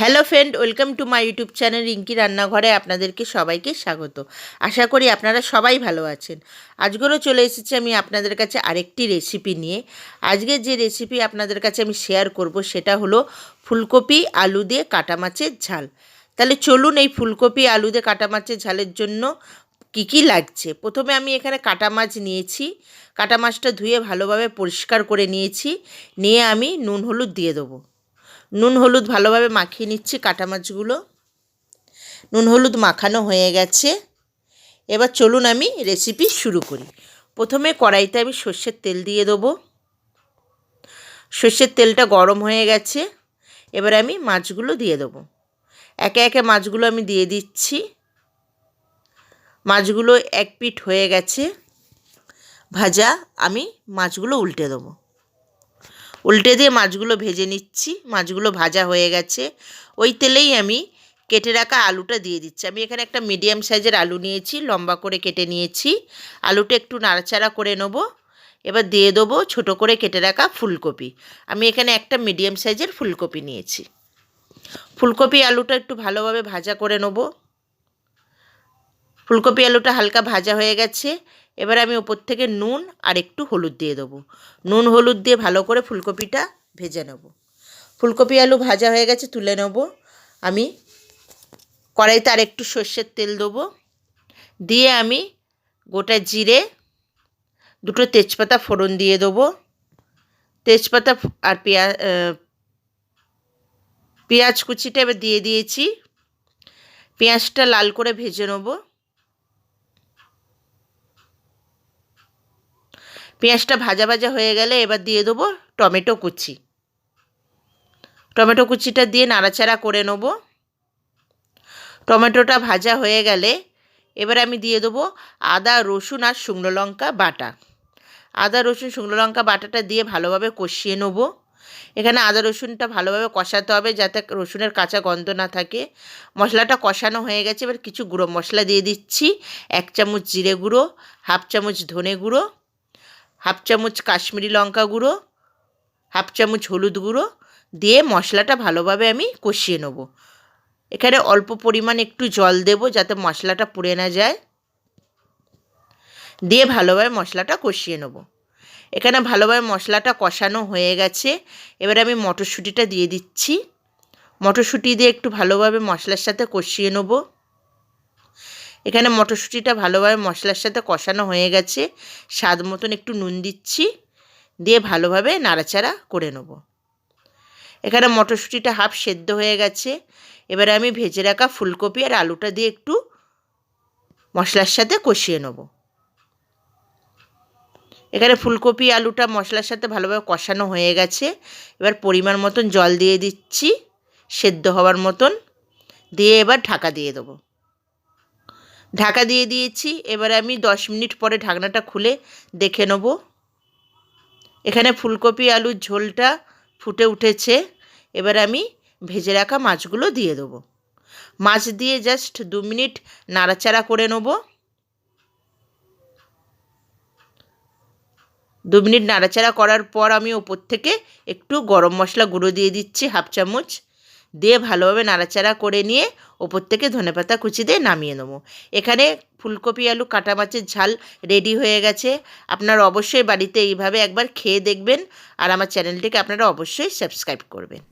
Hello friend welcome to my YouTube channel Rinki রান্নাঘরে আপনাদেরকে সবাইকে স্বাগত আশা করি আপনারা সবাই ভালো আছেন আজকেরও চলে এসেছি আমি আপনাদের কাছে আরেকটি রেসিপি নিয়ে আজকে যে রেসিপি আপনাদের কাছে আমি শেয়ার করব সেটা হলো ফুলকপি আলু দিয়ে কাটা মাছের ঝাল তাহলে চলুন এই ফুলকপি আলু দিয়ে কাটা মাছের ঝালের জন্য কী কী লাগছে প্রথমে আমি এখানে কাটা মাছ নিয়েছি কাটা মাছটা ধুয়ে ভালোভাবে পরিষ্কার করে নিয়েছি নিয়ে আমি নুন হলুদ দিয়ে দেবো নুন, হলুদ ভালোভাবে মাখিয়ে নিচ্ছি কাটা মাছগুলো নুন, হলুদ মাখানো হয়ে গেছে। এবার চলুন আমি রেসিপি শুরু করি। প্রথমে কড়াইতে আমি সর্ষের তেল দিয়ে দেবো। সর্ষের তেলটা গরম হয়ে গেছে। এবার আমি মাছগুলো দিয়ে দেবো। একে একে মাছগুলো আমি দিয়ে দিচ্ছি। মাছগুলো এক পিঠ হয়ে গেছে। ভাজা আমি মাছগুলো উল্টে দেবো। উল্টে দিয়ে মাছগুলো ভেজে নিচ্ছি। মাছগুলো ভাজা হয়ে গেছে। ওই তেলেই আমি কেটে রাখা আলুটা দিয়ে দিচ্ছি। আমি এখানে একটা মিডিয়াম সাইজের আলু নিয়েছি, লম্বা করে কেটে নিয়েছি। আলুটা একটু নাড়াচাড়া করে নেব। এবার দিয়ে দেবো ছোটো করে কেটে রাখা ফুলকপি। আমি এখানে একটা মিডিয়াম সাইজের ফুলকপি নিয়েছি। ফুলকপি আলুটা একটু ভালোভাবে ভাজা করে নেব। ফুলকপি আলুটা হালকা ভাজা হয়ে গেছে। এবার আমি ওপর থেকে নুন আর একটু হলুদ দিয়ে দেবো। নুন হলুদ দিয়ে ভালো করে ফুলকপিটা ভেজে নেব। ফুলকপি আলু ভাজা হয়ে গেছে, তুলে নেব। আমি কড়াইতে আর একটু সর্ষের তেল দেবো। দিয়ে আমি গোটা জিরে দুটো তেজপাতা ফোড়ন দিয়ে দেবো। তেজপাতা আর পেঁয়াজ পেঁয়াজ কুচিটা এবার দিয়ে দিয়েছি। পেঁয়াজটা লাল করে ভেজে নেব। পেঁয়াজটা ভাজা ভাজা হয়ে গেলে এবার দিয়ে দেবো টমেটো কুচি। টমেটো কুচিটা দিয়ে নাড়াচাড়া করে নেব। টমেটোটা ভাজা হয়ে গেলে এবার আমি দিয়ে দেবো আদা, রসুন আর শুকনো লঙ্কা বাটা। আদা, রসুন, শুকনো লঙ্কা বাটাটা দিয়ে ভালোভাবে কষিয়ে নেব। এখানে আদা, রসুনটা ভালোভাবে কষাতে হবে যাতে রসুনের কাঁচা গন্ধ না থাকে। মশলাটা কষানো হয়ে গেছে, এবার কিছু গুঁড়ো মশলা দিয়ে দিচ্ছি। এক চামচ জিরে গুঁড়ো, হাফ চামচ ধনে গুঁড়ো হাফ চামচ কাশ্মীরি লঙ্কা গুঁড়ো, হাফ চামচ হলুদ গুঁড়ো দিয়ে মশলাটা ভালোভাবে আমি কষিয়ে নেব। এখানে অল্প পরিমাণ একটু জল দেব যাতে মশলাটা পুড়ে না যায়। দিয়ে ভালোভাবে মশলাটা কষিয়ে নেব। এখানে ভালোভাবে মশলাটা কষানো হয়ে গেছে। এবার আমি মটরশুঁটিটা দিয়ে দিচ্ছি। মটরশুঁটি দিয়ে একটু ভালোভাবে মশলার সাথে কষিয়ে নেব। এখানে মটরশুঁটিটা ভালোভাবে মশলার সাথে কষানো হয়ে গেছে। স্বাদ মতন একটু নুন দিচ্ছি, দিয়ে ভালোভাবে নাড়াচাড়া করে নেব। এখানে মটরশুঁটিটা হাফ সেদ্ধ হয়ে গেছে। এবারে আমি ভেজে রাখা ফুলকপি আর আলুটা দিয়ে একটু মশলার সাথে কষিয়ে নেব। এখানে ফুলকপি, আলুটা মশলার সাথে ভালোভাবে কষানো হয়ে গেছে। এবার পরিমাণ মতন জল দিয়ে দিচ্ছি, সেদ্ধ হওয়ার মতন। দিয়ে এবার ঢাকা দিয়ে দেবো। ঢাকা দিয়ে দিয়েছি। এবার আমি দশ মিনিট পরে ঢাকনাটা খুলে দেখে নেব। এখানে ফুলকপি, আলুর ঝোলটা ফুটে উঠেছে। এবার আমি ভেজে রাখা মাছগুলো দিয়ে দেবো। মাছ দিয়ে জাস্ট দু মিনিট নাড়াচাড়া করে নেব। দু মিনিট নাড়াচাড়া করার পর আমি ওপর থেকে একটু গরম মশলা গুঁড়ো দিয়ে দিচ্ছি, হাফ চামচ। দিয়ে ভালোভাবে নাড়াচাড়া করে নিয়ে ওপর থেকে ধনেপাতা কুচি দিয়ে নামিয়ে নেব। এখানে ফুলকপি, আলু, কাটা মাছের ঝাল রেডি হয়ে গেছে। আপনারা অবশ্যই বাড়িতে এইভাবে একবার খেয়ে দেখবেন আর আমার চ্যানেলটিকে আপনারা অবশ্যই সাবস্ক্রাইব করবেন।